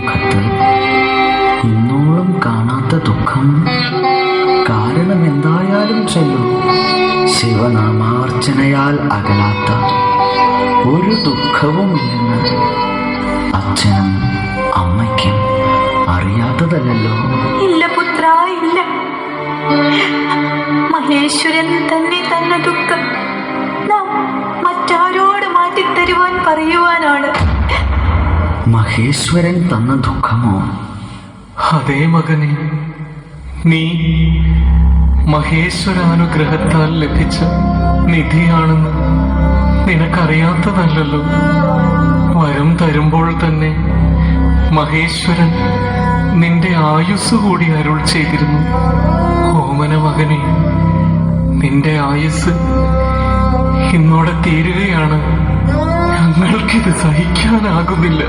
മുഖത്ത് ഇന്നോളം കാണാത്ത ദുഃഖം. കാരണം എന്തായാലും ചൊല്ലൂ. ശിവനാമാർച്ചനയാൽ അകലാത്ത ഒരു ദുഃഖവുമില്ലെന്ന് അച്ഛനും അമ്മയ്ക്കും അറിയാത്തതല്ലോ ഇല്ല പുത്ര ഇല്ല. മഹേശ്വരൻ തന്നെ തന്ന ദുഃഖം. നാം മറ്റാരോട് മാറ്റിത്തരുവാൻ പറയുവാനാണ്. മഹേശ്വരൻ തന്ന ദുഃഖമോ? അതേ മകനെ നീ മഹേശ്വരാനുഗ്രഹത്താൽ ലഭിച്ച നിധിയാണെന്ന് നിനക്കറിയാത്തതല്ലല്ലോ. വരം തരുമ്പോൾ തന്നെ മഹേശ്വരൻ നിന്റെ ആയുസ് കൂടി അരുൾ ചെയ്തിരുന്നു. ഓമന മകനെ നിന്റെ ആയുസ് ഇന്നോടെ തീരുകയാണ്. ഞങ്ങൾക്കിത് സഹിക്കാനാകുന്നില്ല.